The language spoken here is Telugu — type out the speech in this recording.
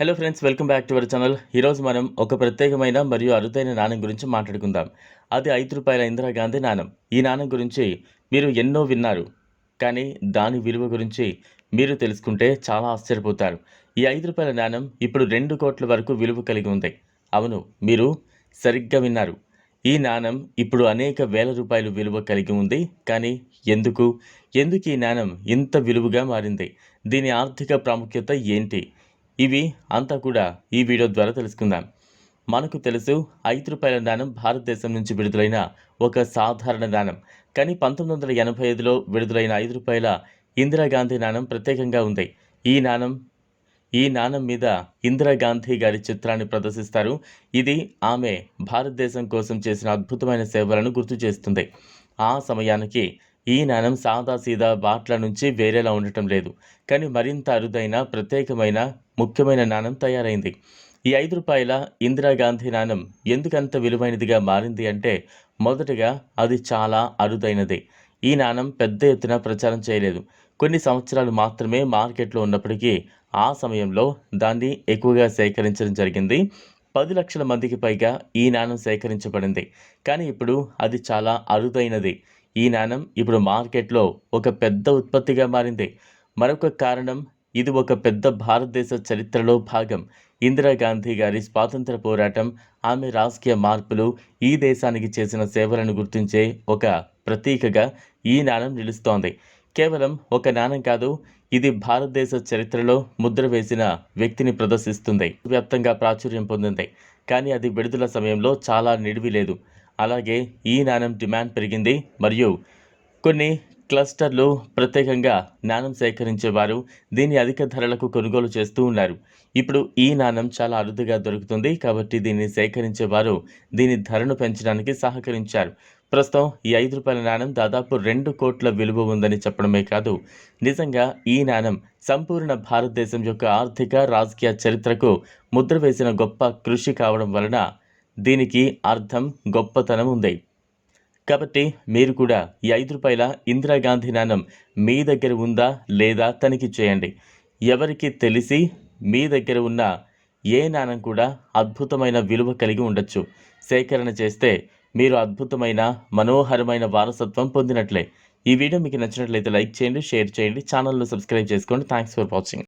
Hello friends welcome back to our channel ఈరోజు మనం ఒక ప్రత్యేకమైన మరియు అరుదైన నాణం గురించి మాట్లాడుకుందాం. అది ఐదు రూపాయల ఇందిరాగాంధీ నాణం. ఈ నాణం గురించి మీరు ఎన్నో విన్నారు. కానీ దాని విలువ గురించి మీరు తెలుసుకుంటే చాలా ఆశ్చర్యపోతారు. ఈ ఐదు రూపాయల నాణం ఇప్పుడు రెండు కోట్ల వరకు విలువ కలిగి ఉంది. అవును మీరు సరిగ్గా విన్నారు. ఈ నాణం ఇప్పుడు అనేక వేల రూపాయలు విలువ కలిగి ఉంది. కానీ ఎందుకు? ఎందుకు ఈ నాణం ఇంత విలువగా మారింది? దీని ఆర్థిక ప్రాముఖ్యత ఏంటి? ఇవి అంతా కూడా ఈ వీడియో ద్వారా తెలుసుకుందాం. మనకు తెలుసు ఐదు రూపాయల నాణం భారతదేశం నుంచి విడుదలైన ఒక సాధారణ నాణం కానీ పంతొమ్మిది వందల ఎనభై ఐదులో విడుదలైన ఐదు రూపాయల ఇందిరాగాంధీ నాణం ప్రత్యేకంగా ఉంది. ఈ నాణం ఈ నాణం మీద ఇందిరాగాంధీ గారి చిత్రాన్ని ప్రదర్శిస్తారు. ఇది ఆమె భారతదేశం కోసం చేసిన అద్భుతమైన సేవలను గుర్తు చేస్తుంది. ఆ సమయానికి ఈ నాణం సాదాసీదా బాట్ల నుంచి వేరేలా ఉండటం లేదు. కానీ మరింత అరుదైన ప్రత్యేకమైన ముఖ్యమైన నాణం తయారైంది. ఈ ఐదు రూపాయల ఇందిరాగాంధీ నాణం ఎందుకంత విలువైనదిగా మారింది అంటే మొదటగా అది చాలా అరుదైనది. ఈ నాణం పెద్ద ఎత్తున ప్రచారం చేయలేదు. కొన్ని సంవత్సరాలు మాత్రమే మార్కెట్లో ఉన్నప్పటికీ ఆ సమయంలో దాన్ని ఎక్కువగా సేకరించడం జరిగింది. పది లక్షల మందికి పైగా ఈ నాణం సేకరించబడింది. కానీ ఇప్పుడు అది చాలా అరుదైనది. ఈ నాణం ఇప్పుడు మార్కెట్లో ఒక పెద్ద ఉత్పత్తిగా మారింది. మరొక కారణం ఇది ఒక పెద్ద భారతదేశ చరిత్రలో భాగం. ఇందిరాగాంధీ గారి స్వాతంత్ర పోరాటం ఆమె రాజకీయ మార్పులు ఈ దేశానికి చేసిన సేవలను గుర్తించే ఒక ప్రతీకగా ఈ నాణం నిలుస్తోంది. కేవలం ఒక నాణం కాదు ఇది భారతదేశ చరిత్రలో ముద్ర వేసిన వ్యక్తిని ప్రదర్శిస్తుంది. వ్యాప్తంగా ప్రాచుర్యం పొందింది. కానీ అది విడుదల సమయంలో చాలా నిడివి లేదు. అలాగే ఈ నాణం డిమాండ్ పెరిగింది. మరియు కొన్ని క్లస్టర్లు ప్రత్యేకంగా నాణం సేకరించేవారు దీన్ని అధిక ధరలకు కొనుగోలు చేస్తూ ఉన్నారు. ఇప్పుడు ఈ నాణం చాలా అరుదుగా దొరుకుతుంది కాబట్టి దీన్ని సేకరించేవారు దీని ధరను పెంచడానికి సహకరించారు. ప్రస్తుతం ఈ ఐదు రూపాయల నాణం దాదాపు రెండు కోట్ల విలువ ఉందని చెప్పడమే కాదు. నిజంగా ఈ నాణం సంపూర్ణ భారతదేశం యొక్క ఆర్థిక రాజకీయ చరిత్రకు ముద్ర వేసిన గొప్ప కృషి కావడం వలన దీనికి అర్థం గొప్పతనం ఉంది. కాబట్టి మీరు కూడా ఈ ఐదు రూపాయల ఇందిరాగాంధీ నాణం మీ దగ్గర ఉందా లేదా తనిఖీ చేయండి. ఎవరికి తెలిసి మీ దగ్గర ఉన్న ఏ నాణం కూడా అద్భుతమైన విలువ కలిగి ఉండొచ్చు. సేకరణ చేస్తే మీరు అద్భుతమైన మనోహరమైన వారసత్వం పొందినట్లే. ఈ వీడియో మీకు నచ్చినట్లయితే లైక్ చేయండి షేర్ చేయండి ఛానల్ను సబ్స్క్రైబ్ చేసుకోండి. Thanks for watching